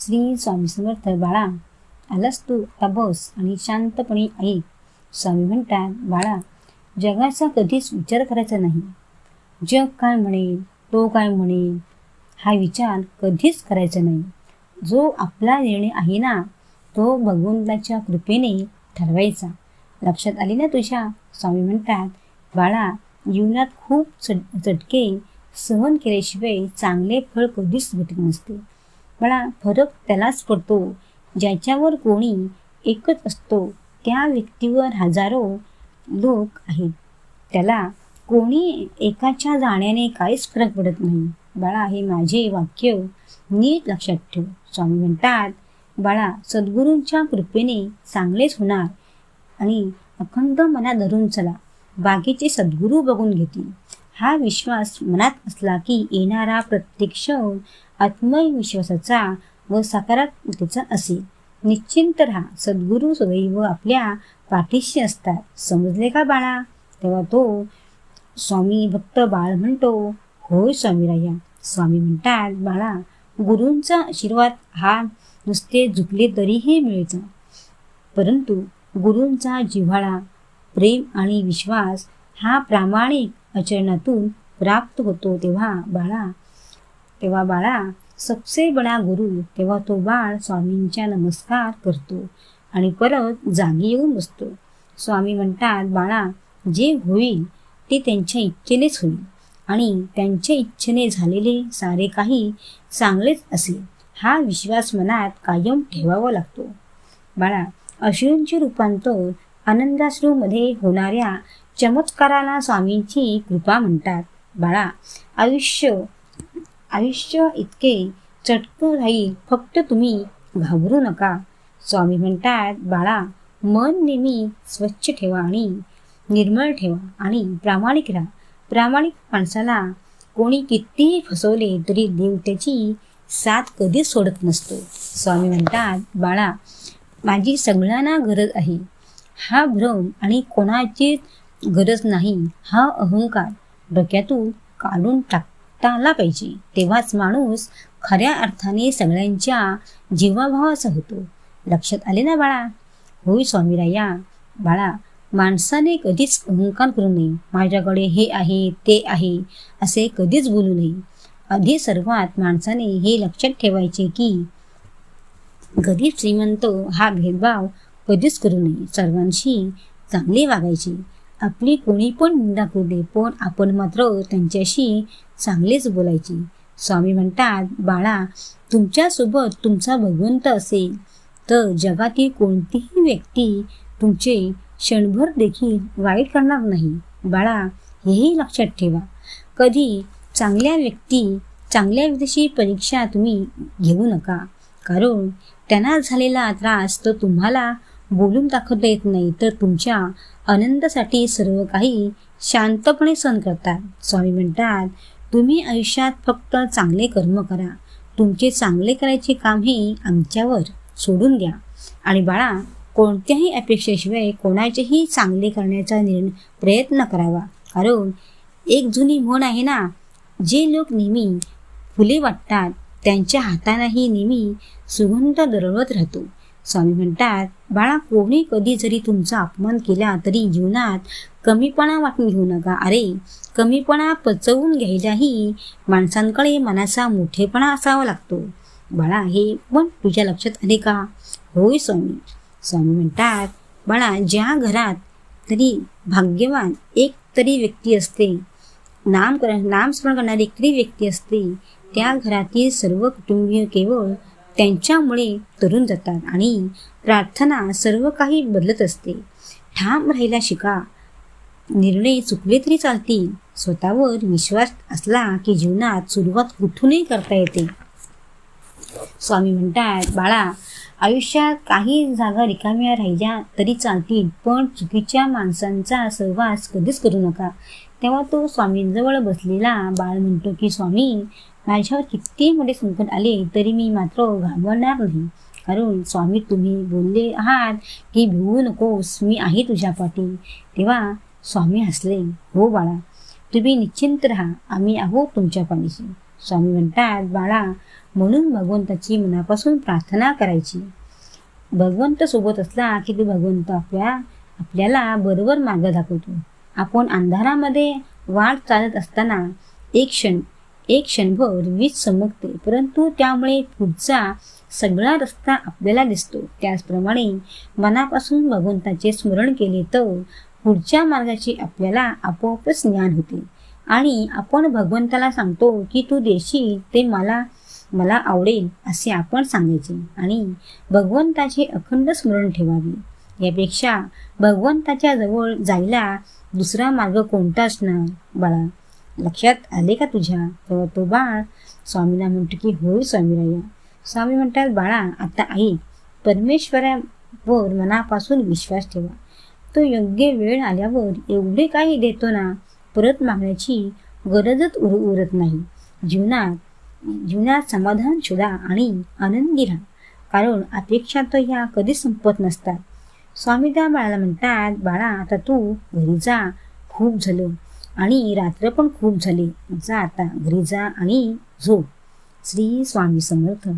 श्री स्वामी समर्थ बाळा आलास तू आता बस आणि शांतपणे ऐक स्वामी म्हणतात बाळा जगाचा कधीच विचार करायचा नाही. जग काय म्हणेल तो काय म्हणेल हा विचार कधीच करायचा नाही. जो आपला निर्णय आहे ना तो भगवंताच्या कृपेने ठरवायचा. लक्षात आले ना तुझ्या? स्वामी म्हणतात बाळा जीवनात खूप चट चटके सहन केल्याशिवाय चांगले फळ कधीच भेटत नसते. बाळा फरक त्यालाच पडतो. ज्याच्यावर कोणी एकच असतो त्या व्यक्तीवर हजारो लोक आहेत. त्याला कोणी एकाच्या जाण्याने काहीच फरक पडत नाही. बाळा हे माझे वाक्य नीट लक्षात ठेव. स्वामी म्हणतात बाळा सद्गुरूंच्या कृपेने चांगलेच होणार आणि अखंड मनात धरून चला. बाकीचे सद्गुरू बघून घेतील. हा विश्वास मनात असला की येणारा प्रत्येक क्षण आत्मविश्वासाचा व सकारात्मकतेचा असेल. निश्चिंत राहा. सद्गुरू सदैव आपल्या पाठीशी असतात. समजले का बाळा? तेव्हा तो स्वामी भक्त बाळ म्हणतो. होय स्वामीराया. स्वामी म्हणतात बाळा गुरूंचा आशीर्वाद हा नुसते झुकले तरीही मिळतो परंतु गुरूंचा जिव्हाळा प्रेम आणि विश्वास हा प्रामाणिक आचरणातून प्राप्त होतो तेव्हा बाळा तेव्हा बाळा सबसे बडा गुरु तेव्हा तो बाळ स्वामींच्या नमस्कार करतो आणि परत जागी येऊन बसतो. स्वामी म्हणतात बाळा जे होईल ते त्यांच्या इच्छेनेच होईल आणि त्यांच्या इच्छेने झालेले सारे काही चांगलेच असेल हा विश्वास मनात कायम ठेवावा लागतो. बाळा अश्रूंचे रूपांतर आनंदाश्रूमध्ये होणाऱ्या चमत्काराला स्वामींची कृपा म्हणतात. बाळा आयुष्य आयुष्य इतके चटकं राहील फक्त तुम्ही घाबरू नका. स्वामी म्हणतात बाळा मन नेहमी स्वच्छ ठेवा आणि निर्मळ ठेवा आणि प्रामाणिक राहा. प्रामाणिक माणसाला कोणी कितीही फसवले तरी देव त्याची साथ कधीच सोडत नसतो. स्वामी म्हणतात बाळा माझी सगळ्यांना गरज आहे. हा भ्रम आणि कोणाचीच गरज नाही. हा अहंकार डोक्यातून काढून टाक. आला पाहिजे. तेव्हाच माणूस खऱ्या अर्थाने सगळ्यांच्या जीवाभावाचा होतो. लक्षात आले ना बाळा? होय स्वामीराया. बाळा माणसाने कधीच अहंकार करू नये. माझ्याकडे हे आहे ते आहे असे कधीच बोलू नये. आधी सर्वात माणसाने हे लक्षात ठेवायचे की गरीब श्रीमंत हा भेदभाव कधीच करू नये. सर्वांशी चांगले वागायचे. आपली कोणी पण निंदा करू दे पण आपण मात्र त्यांच्याशी चांगलेच बोलायचे. स्वामी म्हणतात बाळा तुमच्यासोबत तुमचा भगवंत असेल तर जगातील कोणतीही व्यक्ती तुमचे क्षणभर देखील वाईट करणार नाही. बाळा हेही लक्षात ठेवा. कधी चांगल्या व्यक्ती चांगल्या व्यक्तीची परीक्षा तुम्ही घेऊ नका. कारण त्यांना झालेला त्रास तर तुम्हाला बोलून दाखवता येत नाही तर तुमच्या आनंदासाठी सर्व काही शांतपणे सहन करतात. स्वामी म्हणतात तुम्ही आयुष्यात फक्त चांगले कर्म करा. तुमचे चांगले करायचे काम हे आमच्यावर सोडून द्या. आणि बाळा कोणत्याही अपेक्षेशिवाय कोणाचेही चांगले करण्याचा निर्णय प्रयत्न करावा. कारण एक जुनी म्हण आहे ना जे लोक नेहमी फुले वाटतात त्यांच्या हातालाही नेहमी सुगंध दरवळत राहतो. स्वामी म्हणतात बाळा कोणी कधी जरी तुमचा अपमान केला तरी जीवनात कमीपणा वाटून घेऊ नका. अरे कमीपणा पचवून घ्यायलाही माणसांकडे मनाचा मोठेपणा असावा लागतो. बाळा हे पण तुझ्या लक्षात आले का? होय स्वामी. स्वामी म्हणतात बाळा ज्या घरात तरी भाग्यवान एक तरी व्यक्ती असते नाम कर नामस्मरण करणारी एक तरी व्यक्ती असते त्या घरातील सर्व कुटुंबीय केवळ त्यांच्यामुळे तरुण जातात आणि प्रार्थना सर्व काही बदलत असते. ठाम राहायला शिका. निर्णय चुकले तरी चालतील. स्वतःवर विश्वास असला की जीवनात सुरुवात कुठूनही करता येते. स्वामी म्हणतात बाळा आयुष्यात काही जागा रिकाम्या राहिल्या तरी चालतील पण चुकीच्या माणसांचा सहवास कधीच करू नका. तेव्हा तो स्वामींजवळ बसलेला बाळ म्हणतो की स्वामी माझ्यावर किती मोठे संकट आले तरी मी मात्र घाबरणार नाही. कारण स्वामी तुम्ही बोलले आहात की भिवू नकोस मी आहे तुझ्या पाठी. तेव्हा स्वामी हसले हो बाळा तुम्ही निश्चिंत राहा आम्ही आहोत तुमच्या पाठीशी. स्वामी म्हणतात बाळा म्हणून भगवंताची मनापासून प्रार्थना करायची. भगवंत सोबत असला की ते भगवंत आपल्या आपल्याला बरोबर मार्ग दाखवतो. आपण अंधारामध्ये वाट चालत असताना एक क्षण एक क्षणभर वीज चमकते परंतु त्यामुळे पुढचा सगळा रस्ता आपल्याला दिसतो. त्याचप्रमाणे मनापासून भगवंताचे स्मरण केले तर पुढच्या मार्गाची आपल्याला आपोआपच ज्ञान होते. आणि आपण भगवंताला सांगतो की तू देशील ते मला मला आवडेल असे आपण सांगायचे. आणि भगवंताचे अखंड स्मरण ठेवावे. यापेक्षा भगवंताच्या जवळ जायला दुसरा मार्ग कोणता असणार? बाळा लक्षात आले का तुझ्या? तेव्हा तो बाळ स्वामीला म्हणतो की होय स्वामीराया. स्वामी म्हणतात बाळा आता आई परमेश्वरावर मनापासून विश्वास ठेवा. तो योग्य वेळ आल्यावर एवढे काही देतो ना परत मागण्याची गरजच उर उरत नाही. जीवनात जीवनात समाधान शोधा आणि आनंदी राहा. कारण अपेक्षा तर ह्या कधीच संपत नसतात. स्वामी त्या बाळाला म्हणतात बाळा आता तू घरी जा. खूप झालं. आणि रात्र पण खूप झाली. जा आता घरी जा आणि झोप. श्री स्वामी समर्थ.